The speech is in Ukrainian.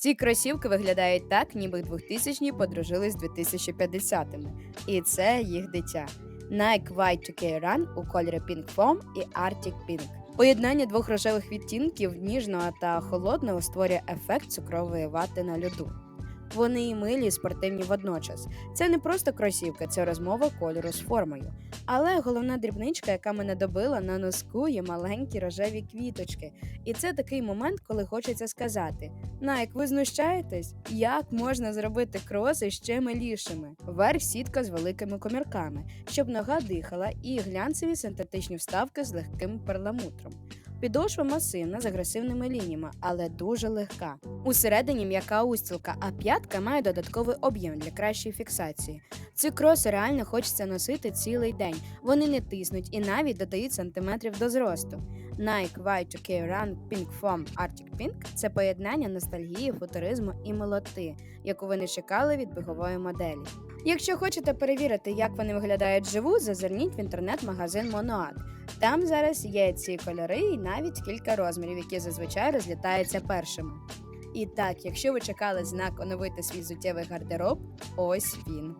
Ці кросівки виглядають так, ніби 2000-ні подружились з 2050-ми. І це їх дитя. Nike Y2K Run у кольорі Pink Foam і Arctic Pink. Поєднання двох рожевих відтінків ніжного та холодного створює ефект цукрової вати на льоду. Вони і милі, і спортивні водночас. Це не просто кросівка, це розмова кольору з формою. Але головна дрібничка, яка мене добила, на носку є маленькі рожеві квіточки. І це такий момент, коли хочеться сказати: Найк, ви знущаєтесь? Як можна зробити кроси ще милішими? Верх сітка з великими комірками, щоб нога дихала, і глянцеві синтетичні вставки з легким перламутром. Підошва масивна з агресивними лініями, але дуже легка. Усередині м'яка устілка, а п'ятка має додатковий об'єм для кращої фіксації. Ці кроси реально хочеться носити цілий день. Вони не тиснуть і навіть додають сантиметрів до зросту. Nike Y2K Run Pink Foam Arctic Pink – це поєднання ностальгії, футуризму і милоти, яку ви не чекали від бігової моделі. Якщо хочете перевірити, як вони виглядають живу, зазирніть в інтернет-магазин Monoad. Там зараз є ці кольори і навіть кілька розмірів, які зазвичай розлітаються першими. І так, якщо ви чекали знак оновити свій зуттєвий гардероб, ось він.